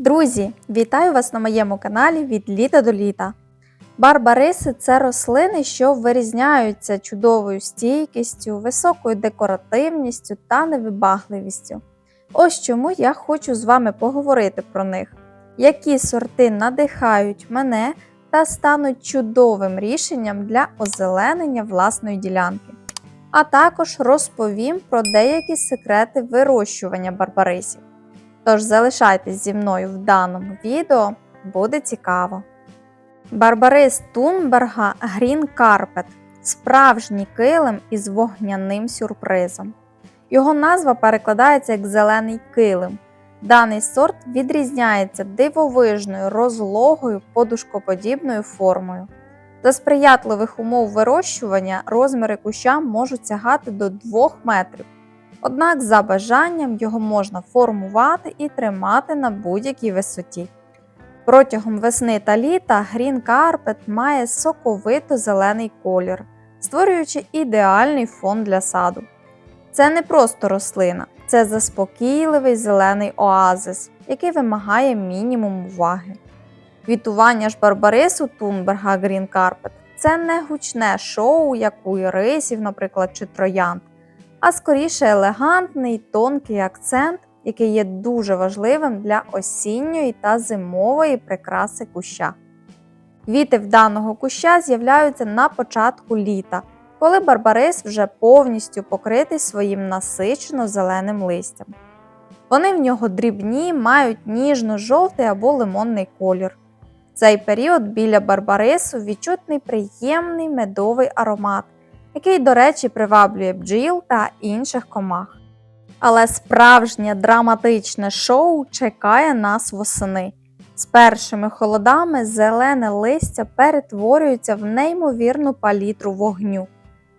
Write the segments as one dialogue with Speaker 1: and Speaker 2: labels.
Speaker 1: Друзі, вітаю вас на моєму каналі від літа до літа. Барбариси це рослини, що вирізняються чудовою стійкістю, високою декоративністю та невибагливістю. Ось чому я хочу з вами поговорити про них, які сорти надихають мене та стануть чудовим рішенням для озеленення власної ділянки. А також розповім про деякі секрети вирощування барбарисів. Тож залишайтесь зі мною в даному відео, буде цікаво. Барбарис Тунберга Green Carpet справжній килим із вогняним сюрпризом. Його назва перекладається як зелений килим. Даний сорт відрізняється дивовижною розлогою подушкоподібною формою. За сприятливих умов вирощування розміри куща можуть сягати до 2 метрів. Однак за бажанням його можна формувати і тримати на будь-якій висоті. Протягом весни та літа Green Carpet має соковито зелений колір, створюючи ідеальний фон для саду. Це не просто рослина, це заспокійливий зелений оазис, який вимагає мінімум уваги. Квітування ж барбарису Тунберга Green Carpet – це не гучне шоу, як у ірисів, наприклад, чи троянд, а скоріше елегантний тонкий акцент, який є дуже важливим для осінньої та зимової прикраси куща. Квіти в даного куща з'являються на початку літа, коли барбарис вже повністю покритий своїм насичено зеленим листям. Вони в нього дрібні, мають ніжно-жовтий або лимонний колір. В цей період біля барбарису відчутний приємний медовий аромат, який, до речі, приваблює бджіл та інших комах. Але справжнє драматичне шоу чекає нас восени. З першими холодами зелене листя перетворюється в неймовірну палітру вогню.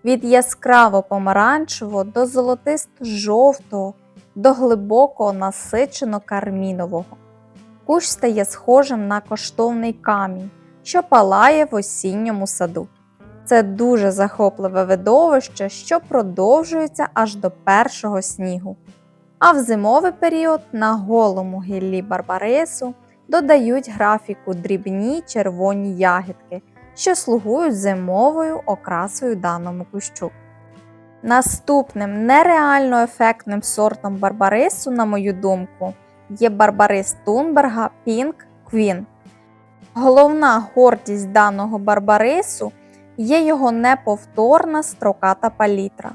Speaker 1: Від яскраво помаранчевого до золотисто-жовтого, до глибокого насичено кармінового. Кущ стає схожим на коштовний камінь, що палає в осінньому саду. Це дуже захопливе видовище, що продовжується аж до першого снігу. А в зимовий період на голому гіллі барбарису додають графіку дрібні червоні ягідки, що слугують зимовою окрасою даному кущу. Наступним нереально ефектним сортом барбарису, на мою думку, є барбарис Тунберга Pink Queen. Головна гордість даного барбарису є його неповторна строката палітра.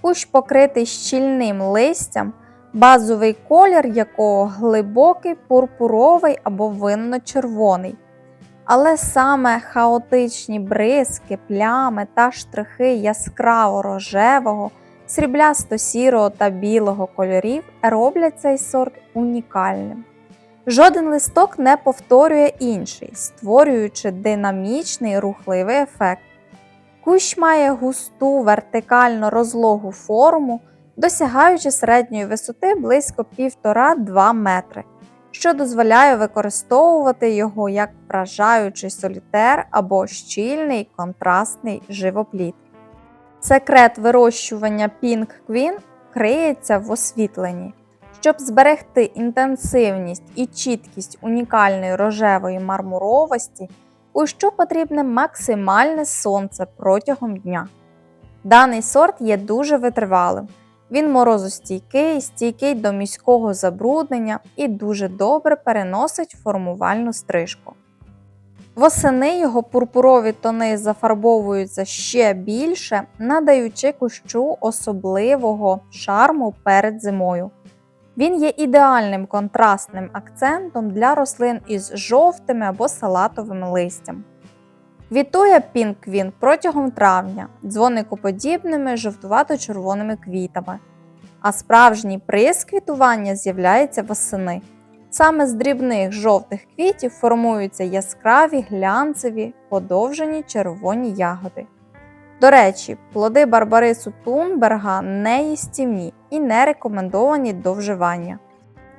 Speaker 1: Кущ покритий щільним листям, базовий колір якого глибокий пурпуровий або винно-червоний. Але саме хаотичні бризки, плями та штрихи яскраво рожевого, сріблясто-сірого та білого кольорів роблять цей сорт унікальним. Жоден листок не повторює інший, створюючи динамічний рухливий ефект. Кущ має густу вертикально розлогу форму, досягаючи середньої висоти близько 1,5-2 метри, що дозволяє використовувати його як вражаючий солітер або щільний контрастний живопліт. Секрет вирощування Pink Queen криється в освітленні. Щоб зберегти інтенсивність і чіткість унікальної рожевої мармуровості, кущу потрібне максимальне сонце протягом дня. Даний сорт є дуже витривалим. Він морозостійкий, стійкий до міського забруднення і дуже добре переносить формувальну стрижку. Восени його пурпурові тони зафарбовуються ще більше, надаючи кущу особливого шарму перед зимою. Він є ідеальним контрастним акцентом для рослин із жовтими або салатовим листям. Квітує пінквін протягом травня дзвоникоподібними жовтувато-червоними квітами, а справжній приз квітування з'являється восени. Саме з дрібних жовтих квітів формуються яскраві глянцеві подовжені червоні ягоди. До речі, плоди барбарису Тунберга не їстівні і не рекомендовані до вживання.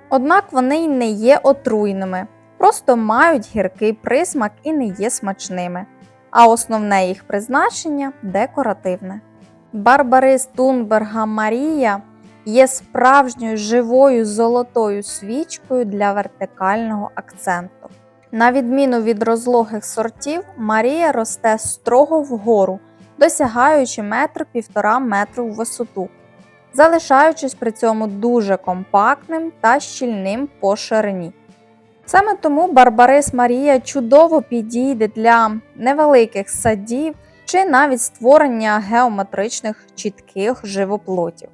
Speaker 1: Однак вони й не є отруйними, просто мають гіркий присмак і не є смачними, а основне їх призначення декоративне. Барбарис Тунберга Марія є справжньою живою золотою свічкою для вертикального акценту. На відміну від розлогих сортів, Марія росте строго вгору, досягаючи метр півтора метру в висоту, залишаючись при цьому дуже компактним та щільним по ширині. Саме тому Барбарис Марія чудово підійде для невеликих садів чи навіть створення геометричних чітких живоплотів.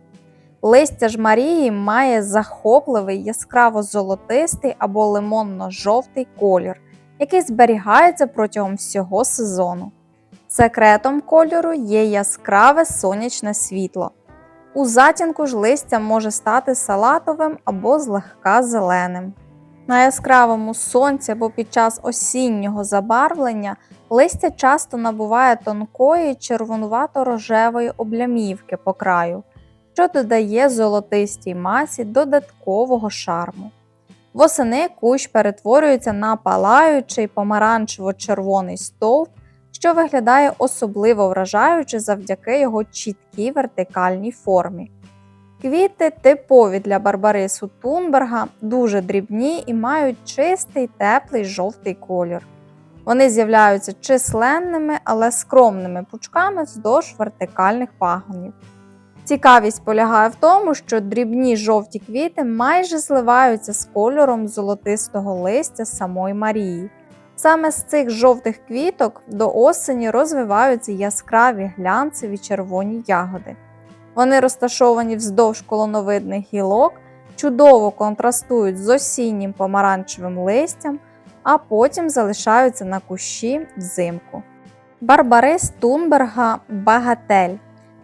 Speaker 1: Листя ж Марії має захопливий яскраво-золотистий або лимонно-жовтий колір, який зберігається протягом всього сезону. Секретом кольору є яскраве сонячне світло. У затінку ж листя може стати салатовим або злегка зеленим. На яскравому сонці або під час осіннього забарвлення листя часто набуває тонкої червонувато-рожевої облямівки по краю, що додає золотистій масі додаткового шарму. Восени кущ перетворюється на палаючий помаранчево-червоний стовп, що виглядає особливо вражаюче завдяки його чіткій вертикальній формі. Квіти типові для барбарису Тунберга, дуже дрібні і мають чистий теплий жовтий колір. Вони з'являються численними, але скромними пучками вздовж вертикальних пагонів. Цікавість полягає в тому, що дрібні жовті квіти майже зливаються з кольором золотистого листя самої Марії. Саме з цих жовтих квіток до осені розвиваються яскраві глянцеві червоні ягоди. Вони розташовані вздовж колоновидних гілок, чудово контрастують з осіннім помаранчевим листям, а потім залишаються на кущі взимку. Барбарис Тунберга Багатель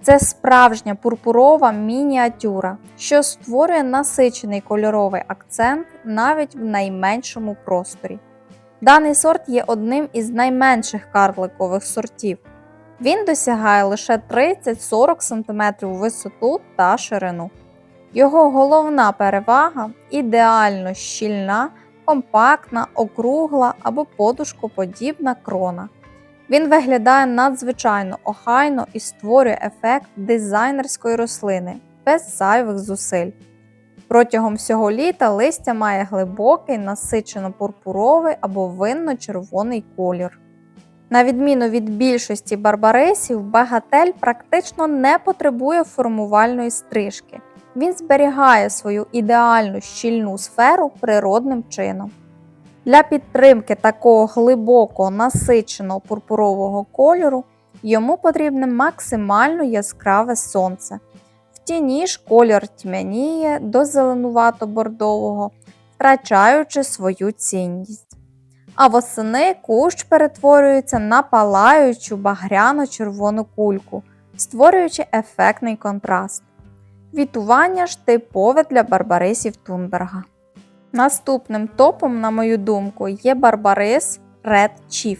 Speaker 1: це справжня пурпурова мініатюра, що створює насичений кольоровий акцент навіть в найменшому просторі. Даний сорт є одним із найменших карликових сортів. Він досягає лише 30-40 см висоту та ширину. Його головна перевага ідеально щільна, компактна, округла або подушкоподібна крона. Він виглядає надзвичайно охайно і створює ефект дизайнерської рослини без зайвих зусиль. Протягом всього літа листя має глибокий, насичено пурпуровий або винно-червоний колір. На відміну від більшості барбарисів, багатель практично не потребує формувальної стрижки. Він зберігає свою ідеальну щільну сферу природним чином. Для підтримки такого глибокого насиченого пурпурового кольору йому потрібне максимально яскраве сонце. Тіні ж колір тьмяніє до зеленувато-бордового, втрачаючи свою цінність. А восени кущ перетворюється на палаючу багряно-червону кульку, створюючи ефектний контраст. Квітування ж типове для барбарисів Тунберга. Наступним топом, на мою думку, є барбарис Red Chief.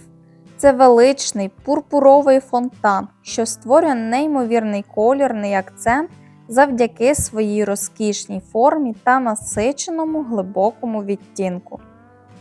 Speaker 1: Це величний пурпуровий фонтан, що створює неймовірний колірний акцент завдяки своїй розкішній формі та насиченому глибокому відтінку.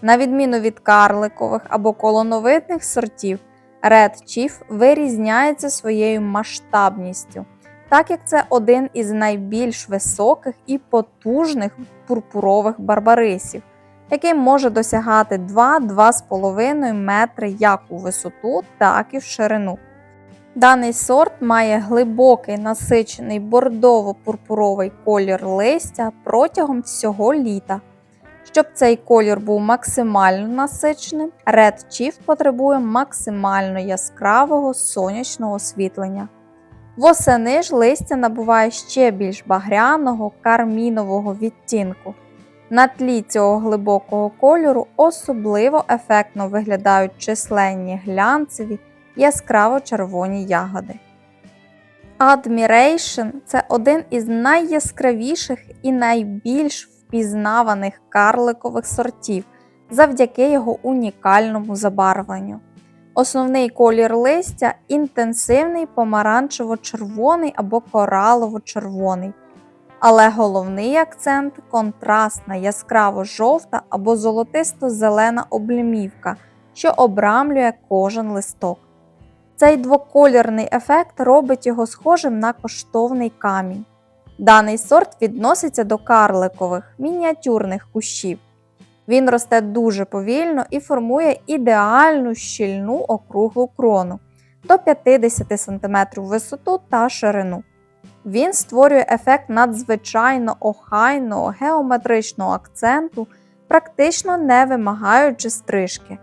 Speaker 1: На відміну від карликових або колоновидних сортів, Red Chief вирізняється своєю масштабністю, так як це один із найбільш високих і потужних пурпурових барбарисів, який може досягати 2-2,5 метри як у висоту, так і в ширину. Даний сорт має глибокий насичений бордово-пурпуровий колір листя протягом всього літа. Щоб цей колір був максимально насиченим, Red Chief потребує максимально яскравого сонячного освітлення. Восени ж листя набуває ще більш багряного кармінового відтінку. На тлі цього глибокого кольору особливо ефектно виглядають численні глянцеві яскраво червоні ягоди. Admiration – це один із найяскравіших і найбільш впізнаваних карликових сортів завдяки його унікальному забарвленню. Основний колір листя інтенсивний помаранчево-червоний або коралово-червоний. Але головний акцент контрастна яскраво-жовта або золотисто-зелена облямівка, що обрамлює кожен листок. Цей двоколірний ефект робить його схожим на коштовний камінь. Даний сорт відноситься до карликових мініатюрних кущів. Він росте дуже повільно і формує ідеальну щільну округлу крону до 50 см висоту та ширину. Він створює ефект надзвичайно охайного геометричного акценту, практично не вимагаючи стрижки.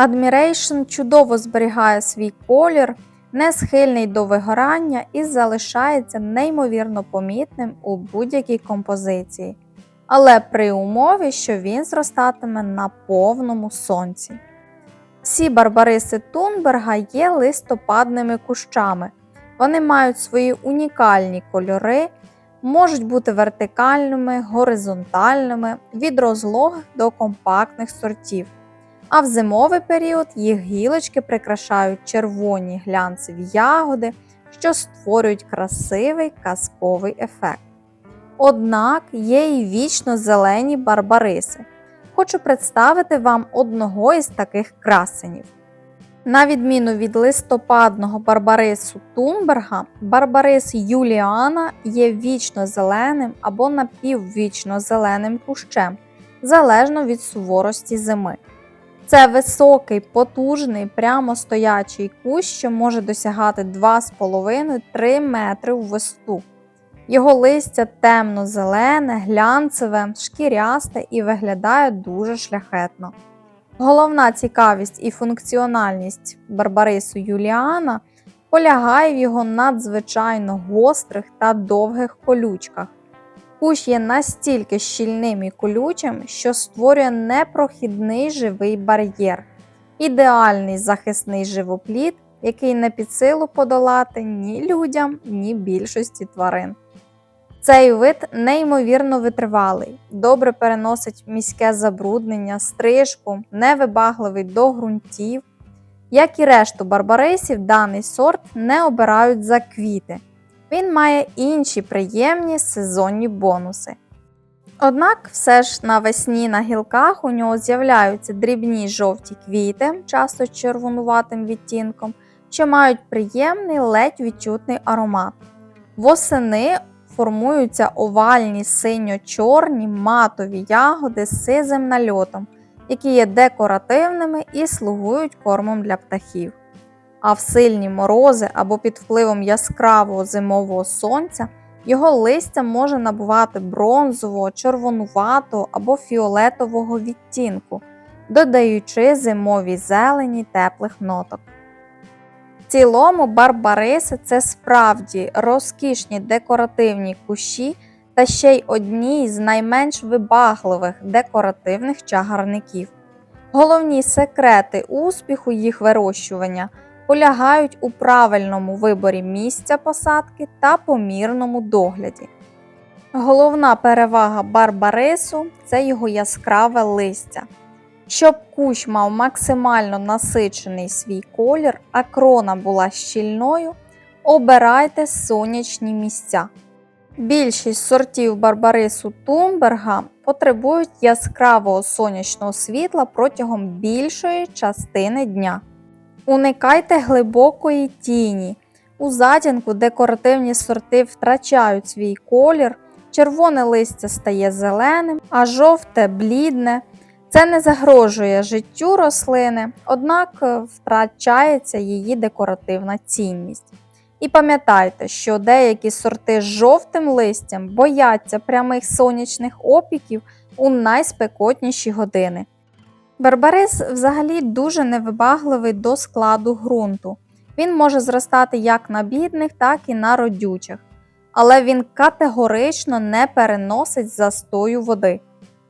Speaker 1: Admiration чудово зберігає свій колір, не схильний до вигорання і залишається неймовірно помітним у будь-якій композиції, але при умові, що він зростатиме на повному сонці. Всі барбариси Тунберга є листопадними кущами. Вони мають свої унікальні кольори, можуть бути вертикальними, горизонтальними, від розлогих до компактних сортів. А в зимовий період їх гілочки прикрашають червоні глянцеві ягоди, що створюють красивий казковий ефект. Однак є і вічно зелені барбариси. Хочу представити вам одного із таких красенів. На відміну від листопадного барбарису Тунберга, барбарис Юліана є вічно зеленим або напіввічно зеленим кущем, залежно від суворості зими. Це високий, потужний, прямо стоячий кущ, що може досягати 2,5-3 метри в висоту. Його листя темно-зелене, глянцеве, шкірясте і виглядає дуже шляхетно. Головна цікавість і функціональність Барбарису Юліана полягає в його надзвичайно гострих та довгих колючках. Кущ є настільки щільним і колючим, що створює непрохідний живий бар'єр, ідеальний захисний живоплід, який не під силу подолати ні людям, ні більшості тварин. Цей вид неймовірно витривалий, добре переносить міське забруднення, стрижку, невибагливий до ґрунтів. Як і решту барбарисів, даний сорт не обирають за квіти. Він має інші приємні сезонні бонуси. Однак, все ж навесні на гілках у нього з'являються дрібні жовті квіти, часто червонуватим відтінком, що мають приємний ледь відчутний аромат. Восени формуються овальні синьо-чорні матові ягоди з сизим нальотом, які є декоративними і слугують кормом для птахів. А в сильні морози або під впливом яскравого зимового сонця його листя може набувати бронзового, червонуватого або фіолетового відтінку, додаючи зимовій зелені теплих ноток. В цілому барбариси це справді розкішні декоративні кущі та ще й одні з найменш вибагливих декоративних чагарників. Головні секрети успіху їх вирощування полягають у правильному виборі місця посадки та помірному догляді. Головна перевага барбарису це його яскраве листя. Щоб кущ мав максимально насичений свій колір, а крона була щільною, обирайте сонячні місця. Більшість сортів барбарису Тунберга потребують яскравого сонячного світла протягом більшої частини дня. Уникайте глибокої тіні. У затінку декоративні сорти втрачають свій колір, червоне листя стає зеленим, а жовте блідне. Це не загрожує життю рослини, однак е, втрачається її декоративна цінність. І пам'ятайте, що деякі сорти з жовтим листям бояться прямих сонячних опіків у найспекотніші години. Барбарис взагалі дуже невибагливий до складу ґрунту. Він може зростати як на бідних, так і на родючих, але він категорично не переносить застою води.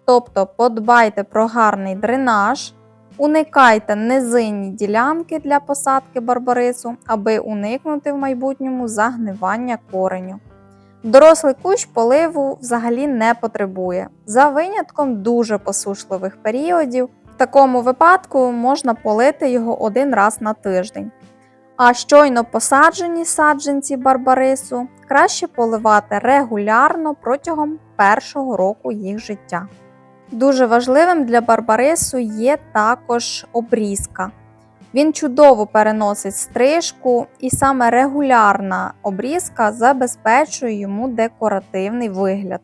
Speaker 1: Тобто подбайте про гарний дренаж, уникайте низинні ділянки для посадки барбарису, аби уникнути в майбутньому загнивання кореню. Дорослий кущ поливу взагалі не потребує, за винятком дуже посушливих періодів. Такому випадку можна полити його один раз на тиждень. А щойно посаджені саджанці барбарису краще поливати регулярно протягом першого року їх життя. Дуже важливим для барбарису є також обрізка. Він чудово переносить стрижку, і саме регулярна обрізка забезпечує йому декоративний вигляд.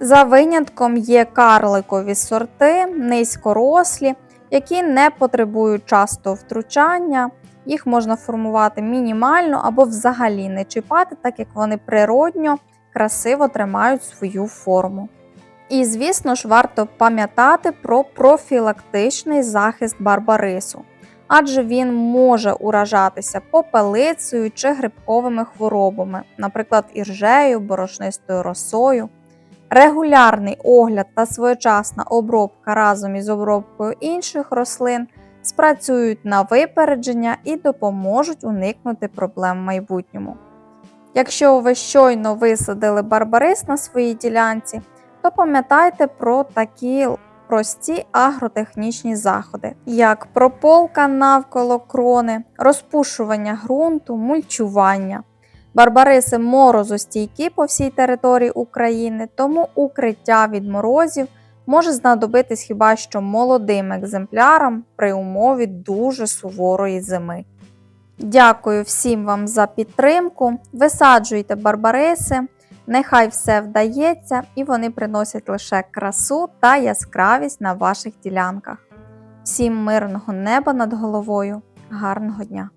Speaker 1: За винятком є карликові сорти, низькорослі, які не потребують частого втручання. Їх можна формувати мінімально або взагалі не чіпати, так як вони природньо красиво тримають свою форму. І, звісно ж, варто пам'ятати про профілактичний захист барбарису, адже він може уражатися попелицею чи грибковими хворобами, наприклад, іржею, борошнистою росою. Регулярний огляд та своєчасна обробка разом із обробкою інших рослин спрацюють на випередження і допоможуть уникнути проблем в майбутньому. Якщо ви щойно висадили барбарис на своїй ділянці, то пам'ятайте про такі прості агротехнічні заходи, як прополка навколо крони, розпушування ґрунту, мульчування. Барбариси морозостійкі по всій території України, тому укриття від морозів може знадобитись хіба що молодим екземплярам при умові дуже суворої зими. Дякую всім вам за підтримку. Висаджуйте барбариси, нехай все вдається і вони приносять лише красу та яскравість на ваших ділянках. Всім мирного неба над головою, гарного дня!